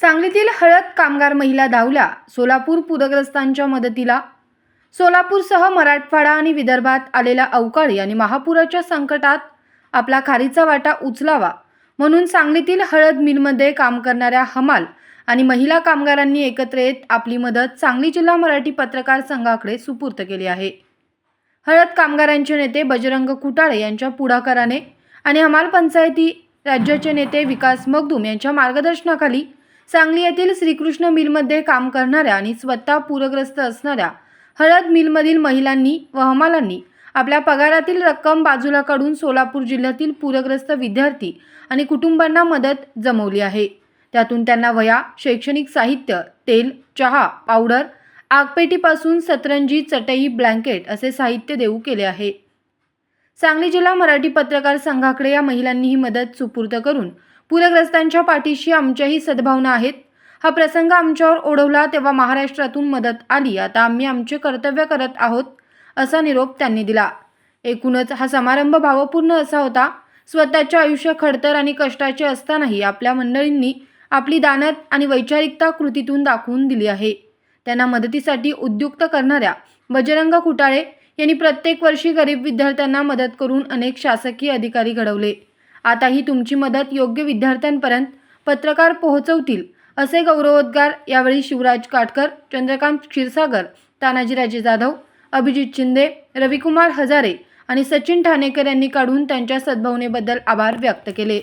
सांगलीतील हळद कामगार महिला धावल्या सोलापूर पूरग्रस्तांच्या मदतीला. सोलापूरसह मराठवाडा आणि विदर्भात आलेल्या अवकाळी आणि महापुराच्या संकटात आपला खारीचा वाटा उचलावा म्हणून सांगलीतील हळद मिलमध्ये काम करणाऱ्या हमाल आणि महिला कामगारांनी एकत्र येत आपली मदत सांगली जिल्हा मराठी पत्रकार संघाकडे सुपूर्त केली आहे. हळद कामगारांचे नेते बजरंग कुटाळे यांच्या पुढाकाराने आणि हमाल पंचायती राज्याचे नेते विकास मगदूम यांच्या मार्गदर्शनाखाली सांगली येथील श्रीकृष्ण मिलमध्ये काम करणाऱ्या आणि स्वतः पूरग्रस्त असणाऱ्या हळद मिलमधील महिलांनी व हमालांनी आपल्या पगारातील रक्कम बाजूला काढून सोलापूर जिल्ह्यातील पूरग्रस्त विद्यार्थी आणि कुटुंबांना मदत जमवली आहे. त्यातून त्यांना वया शैक्षणिक साहित्य तेल चहा पावडर आगपेटीपासून सतरंजी चटई ब्लँकेट असे साहित्य देऊ केले आहे. सांगली जिल्हा मराठी पत्रकार संघाकडे या महिलांनी ही मदत सुपूर्द करून पूरग्रस्तांच्या पाठीशी आमच्याही सद्भावना आहेत. हा प्रसंग आमच्यावर ओढवला तेव्हा महाराष्ट्रातून मदत आली. आता आम्ही आमचे कर्तव्य करत आहोत असा निरोप त्यांनी दिला. एकूणच हा समारंभ भावपूर्ण असा होता. स्वतःचे आयुष्य खडतर आणि कष्टाचे असतानाही आपल्या मंडळींनी आपली दानत आणि वैचारिकता कृतीतून दाखवून दिली आहे. त्यांना मदतीसाठी उद्युक्त करणाऱ्या बजरंग कुटाळे यांनी प्रत्येक वर्षी गरीब विद्यार्थ्यांना मदत करून अनेक शासकीय अधिकारी घडवले. आताही तुमची मदत योग्य विद्यार्थ्यांपर्यंत पत्रकार पोहोचवतील असे गौरवोद्गार यावेळी शिवराज काटकर चंद्रकांत क्षीरसागर तानाजीराजे जाधव अभिजित शिंदे रविकुमार हजारे आणि सचिन ठाणेकर यांनी काढून त्यांच्या सद्भावनेबद्दल आभार व्यक्त केले.